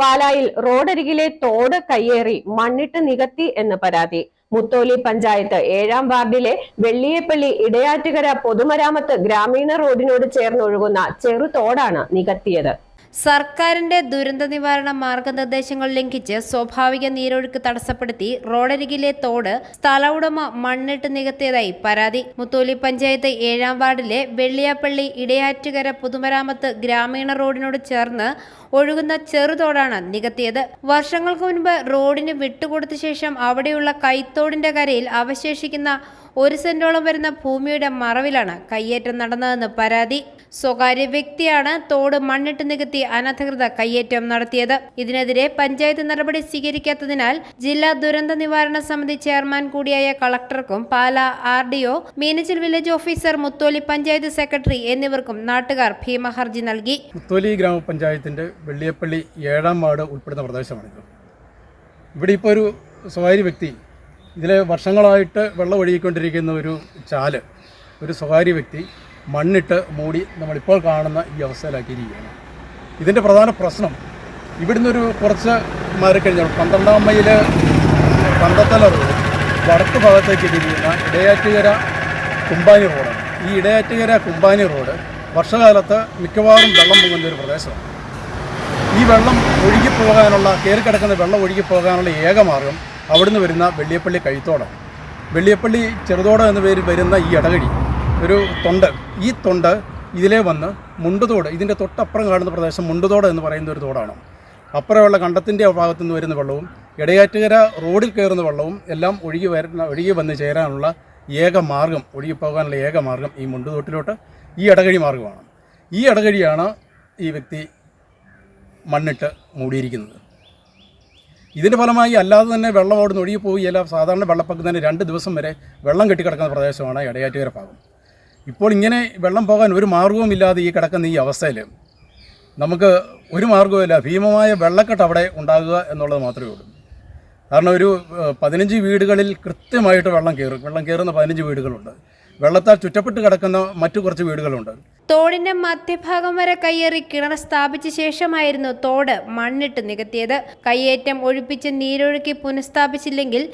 പാലായിൽ റോഡരികിലെ തോട് കയ്യേറി മണ്ണിട്ട് നികത്തി എന്ന് പരാതി. മുത്തോലി പഞ്ചായത്ത് ഏഴാം വാർഡിലെ വെള്ളിയേപ്പള്ളി ഇടയാറ്റുകര പൊതുമരാമത്ത് ഗ്രാമീണ റോഡിനോട് ചേർന്നൊഴുകുന്ന ചെറുതോടാണ് നികത്തിയത്. സർക്കാരിന്റെ ദുരന്ത നിവാരണ മാർഗനിർദ്ദേശങ്ങൾ ലംഘിച്ച് സ്വാഭാവിക നീരൊഴുക്ക് തടസ്സപ്പെടുത്തി റോഡരികിലെ തോട് സ്ഥല ഉടമ മണ്ണിട്ട് നികത്തിയതായി പരാതി. മുത്തോലി പഞ്ചായത്ത് ഏഴാം വാർഡിലെ വെള്ളിയാപ്പള്ളി ഇടയാറ്റുകര പുതുമരാമത്ത് ഗ്രാമീണ റോഡിനോട് ചേർന്ന് ഒഴുകുന്ന ചെറുതോടാണ് നികത്തിയത്. വർഷങ്ങൾക്ക് മുൻപ് റോഡിന് വിട്ടുകൊടുത്ത ശേഷം അവിടെയുള്ള കൈത്തോടിന്റെ കരയിൽ അവശേഷിക്കുന്ന ഒരു സെന്റോളം വരുന്ന ഭൂമിയുടെ മറവിലാണ് കയ്യേറ്റം നടന്നതെന്ന് പരാതി. സ്വകാര്യ വ്യക്തിയാണ് തോട് മണ്ണിട്ട് നികത്തി അനധികൃത കയ്യേറ്റം നടത്തിയത്. ഇതിനെതിരെ പഞ്ചായത്ത് നടപടി സ്വീകരിക്കാത്തതിനാൽ ജില്ലാ ദുരന്ത നിവാരണ സമിതി ചെയർമാൻ കൂടിയായ കളക്ടർക്കും Pala R D O Meenachil village officer Mutholi panchayat secretary എന്നിവർക്കും നാട്ടുകാർ ഭീമഹർജി നൽകി. മുത്തോലി ഗ്രാമപഞ്ചായത്തിന്റെ വെള്ളിയപ്പള്ളി ഏഴാം വാർഡ് ഉൾപ്പെടുന്ന പ്രദേശമാണിത്. ഇവിടെ ഇപ്പോൾ ഒരു സ്വകാര്യ വ്യക്തി ഇതിൽ വർഷങ്ങളായിട്ട് വെള്ളം ഒഴുകിക്കൊണ്ടിരിക്കുന്ന ഒരു ചാൽ ഒരു സ്വകാര്യ വ്യക്തി മണ്ണിട്ട് മൂടി നമ്മളിപ്പോൾ കാണുന്ന ഈ അവസ്ഥയിലാക്കിയിരിക്കുകയാണ്. ഇതിന്റെ പ്രധാന പ്രശ്നം ഇവിടുന്ന് ഒരു കുറച്ച് മാറിക്കഴിഞ്ഞാൽ പന്ത്രണ്ടാം മൈൽ പന്തത്തല റോഡ് വടക്ക് ഭാഗത്തേക്ക് തിരിയുന്ന ഇടയാറ്റുകര കുമ്പാനി റോഡാണ്. ഈ ഇടയാറ്റുകര കുമ്പാനി റോഡ് വർഷകാലത്ത് മിക്കവാറും വെള്ളം പൊങ്ങുന്ന ഒരു പ്രദേശമാണ്. ഈ വെള്ളം ഒഴുകിപ്പോകാനുള്ള കയറി കിടക്കുന്ന വെള്ളം ഒഴുകിപ്പോകാനുള്ള ഏക മാർഗം അവിടുന്ന് വരുന്ന വെള്ളിയപ്പള്ളി കഴുത്തോടം. വെള്ളിയപ്പള്ളി ചെറുതോടം എന്ന പേര് വരുന്ന ഈ ഇടകഴി ഒരു തൊണ്ട്. ഈ തൊണ്ട് ഇതിലേ വന്ന് മുണ്ടുതോട് ഇതിന്റെ തൊട്ടപ്പുറം കാണുന്ന പ്രദേശം മുണ്ടുതോട് എന്ന് പറയുന്ന ഒരു തോടാണ്. അപ്പുറമുള്ള കണ്ടത്തിന്റെ ഭാഗത്തു നിന്ന് വരുന്ന വെള്ളവും ഇടയാറ്റുകര റോഡിൽ കയറുന്ന വെള്ളവും എല്ലാം ഒഴുകി വരുന്ന ഒഴുകി വന്ന് ചേരാനുള്ള ഏക മാർഗം ഒഴുകി പോകാനുള്ള ഏക മാർഗം ഈ മുണ്ടുതോട്ടിലോട്ട് ഈ ഇടകഴി മാർഗമാണ്. ഈ ഇടകഴിയാണ് ഈ വ്യക്തി മണ്ണിട്ട് മൂടിയിരിക്കുന്നത്. ഇതിന്റെ ഫലമായി അല്ലാതെ തന്നെ വെള്ളം അവിടുന്ന് ഒഴുകി സാധാരണ സാധാരണ തന്നെ രണ്ട് ദിവസം വരെ വെള്ളം കെട്ടിക്കിടക്കുന്ന പ്രദേശമാണ് ഇടയാറ്റുകര ഭാഗം. ഇപ്പോൾ ഇങ്ങനെ വെള്ളം പോകാൻ ഒരു മാർഗവും ഇല്ലാതെ ഈ കിടക്കുന്ന ഈ അവസ്ഥയിൽ നമുക്ക് ഒരു മാർഗവുമില്ല. ഭീമമായ വെള്ളക്കെട്ട് അവിടെ ഉണ്ടാകുക എന്നുള്ളത് മാത്രമേ ഉള്ളൂ. കാരണം ഒരു പതിനഞ്ച് വീടുകളിൽ കൃത്യമായിട്ട് വെള്ളം കയറും. വെള്ളം കയറുന്ന പതിനഞ്ച് വീടുകളുണ്ട്. വെള്ളത്താൽ ചുറ്റപ്പെട്ട് കിടക്കുന്ന മറ്റു കുറച്ച് വീടുകളുണ്ട്. തോടിന്റെ മധ്യഭാഗം വരെ കയ്യേറി കിണർ സ്ഥാപിച്ച ശേഷമായിരുന്നു തോട് മണ്ണിട്ട് നികത്തിയത്. കയ്യേറ്റം ഒഴിപ്പിച്ച് നീരൊഴുക്കി പുനഃസ്ഥാപിച്ചില്ലെങ്കിൽ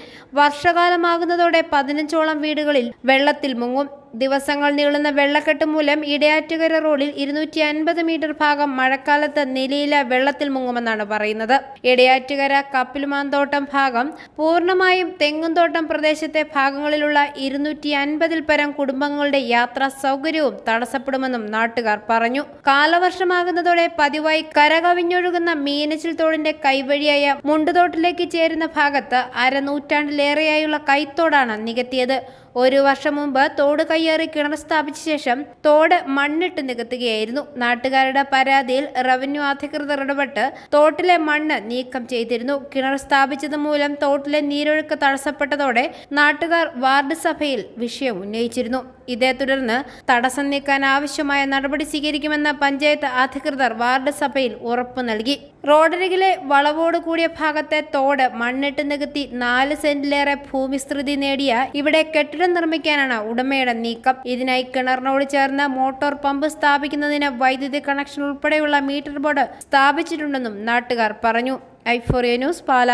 വർഷകാലമാകുന്നതോടെ പതിനഞ്ചോളം വീടുകളിൽ വെള്ളത്തിൽ മുങ്ങും. ദിവസങ്ങൾ നീളുന്ന വെള്ളക്കെട്ട് മൂലം ഇടയാറ്റുകര റോഡിൽ ഇരുന്നൂറ്റി അൻപത് മീറ്റർ ഭാഗം മഴക്കാലത്ത് നിലയില വെള്ളത്തിൽ മുങ്ങുമെന്നാണ് പറയുന്നത്. ഇടയാറ്റുകര കപ്പിലുമാന്തോട്ടം ഭാഗം പൂർണമായും തെങ്ങുംതോട്ടം പ്രദേശത്തെ ഭാഗങ്ങളിലുള്ള ഇരുന്നൂറ്റി അൻപതിൽ പരം കുടുംബങ്ങളുടെ യാത്രാ സൗകര്യവും തടസ്സപ്പെടുമെന്നും നാട്ടുകാർ പറഞ്ഞു. കാലവർഷമാകുന്നതോടെ പതിവായി കരകവിഞ്ഞൊഴുകുന്ന മീനച്ചിൽ തോടിന്റെ കൈവഴിയായ മുണ്ടുതോട്ടിലേക്ക് ചേരുന്ന ഭാഗത്ത് അരനൂറ്റാണ്ടിലേറെയായുള്ള കൈത്തോടാണ് നികത്തിയത്. ഒരു വർഷം മുമ്പ് തോട് കയ്യേറി കിണർ സ്ഥാപിച്ച ശേഷം തോട് മണ്ണിട്ട് നികത്തുകയായിരുന്നു. നാട്ടുകാരുടെ പരാതിയിൽ റവന്യൂ അധികൃതർ ഇടപെട്ട് തോട്ടിലെ മണ്ണ് നീക്കം ചെയ്തിരുന്നു. കിണർ സ്ഥാപിച്ചത് മൂലം തോട്ടിലെ നീരൊഴുക്ക് തടസ്സപ്പെട്ടതോടെ നാട്ടുകാർ വാർഡ് സഭയിൽ വിഷയം ഉന്നയിച്ചിരുന്നു. ഇതേ തുടർന്ന് തടസ്സം നീക്കാൻ ആവശ്യമായ നടപടി സ്വീകരിക്കുമെന്ന് പഞ്ചായത്ത് അധികൃതർ വാർഡ് സഭയിൽ ഉറപ്പു നൽകി. റോഡരികിലെ വളവോട് കൂടിയ ഭാഗത്തെ തോട് മണ്ണിട്ട് നികത്തി നാല് സെന്റിലേറെ ഭൂമിസ്തൃതി നേടിയ ഇവിടെ കെട്ടിടം നിർമ്മിക്കാനാണ് ഉടമയുടെ നീക്കം. ഇതിനായി കിണറിനോട് ചേർന്ന് മോട്ടോർ പമ്പ് സ്ഥാപിക്കുന്നതിന് വൈദ്യുതി കണക്ഷൻ ഉൾപ്പെടെയുള്ള മീറ്റർ ബോർഡ് സ്ഥാപിച്ചിട്ടുണ്ടെന്നും നാട്ടുകാർ പറഞ്ഞു. ഐഫോറിയ ന്യൂസ് പാല.